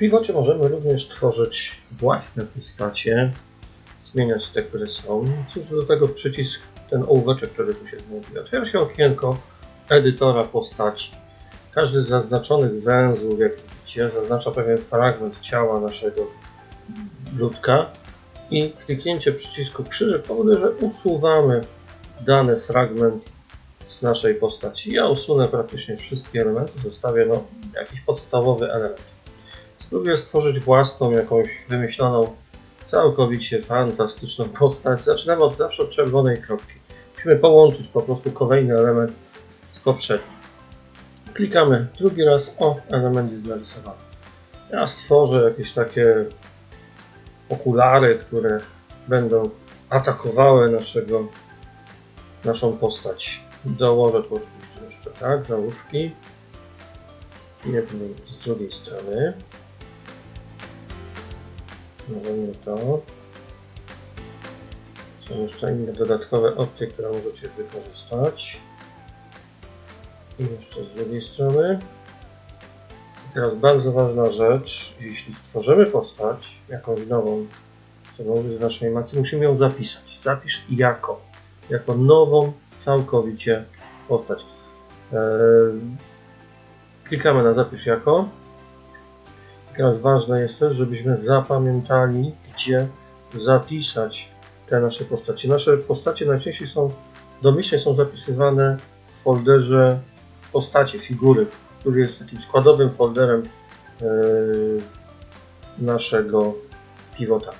pivocie możemy również tworzyć własne postacie, zmieniać te, które są. Cóż do tego przycisk, ten ołóweczek, który tu się znajduje. Otwiera się okienko edytora postaci. Każdy z zaznaczonych węzłów, jak widzicie, zaznacza pewien fragment ciała naszego ludka i kliknięcie przycisku krzyżyk powoduje, że usuwamy dany fragment z naszej postaci. Ja usunę praktycznie wszystkie elementy, zostawię no, jakiś podstawowy element. Spróbuję stworzyć własną, jakąś wymyśloną, całkowicie fantastyczną postać. Zaczynamy od zawsze od czerwonej kropki. Musimy połączyć po prostu kolejny element z poprzednim. Klikamy drugi raz, o, element jest narysowany. Ja stworzę jakieś takie okulary, które będą atakowały naszego, naszą postać. Dołożę tu oczywiście jeszcze tak, załóżki. Jedną z drugiej strony. Możemy to. Są jeszcze inne dodatkowe opcje, które możecie wykorzystać. I jeszcze z drugiej strony. I teraz bardzo ważna rzecz, jeśli tworzymy postać, jakąś nową, chcemy użyć w naszej animacji, musimy ją zapisać. Zapisz jako, jako nową, całkowicie postać. Eee, klikamy na zapisz jako. Teraz ważne jest też, żebyśmy zapamiętali, gdzie zapisać te nasze postacie. Nasze postacie najczęściej są, domyślnie są zapisywane w folderze postacie, figury, który jest takim składowym folderem yy, naszego pivota.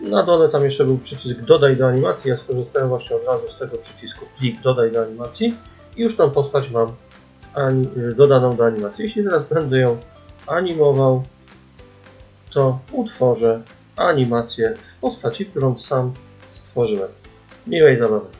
Na dole tam jeszcze był przycisk dodaj do animacji. Ja skorzystałem właśnie od razu z tego przycisku plik dodaj do animacji i już tą postać mam dodaną do animacji. Jeśli teraz będę ją animował, to utworzę animację z postaci, którą sam stworzyłem. Miłej zabawy.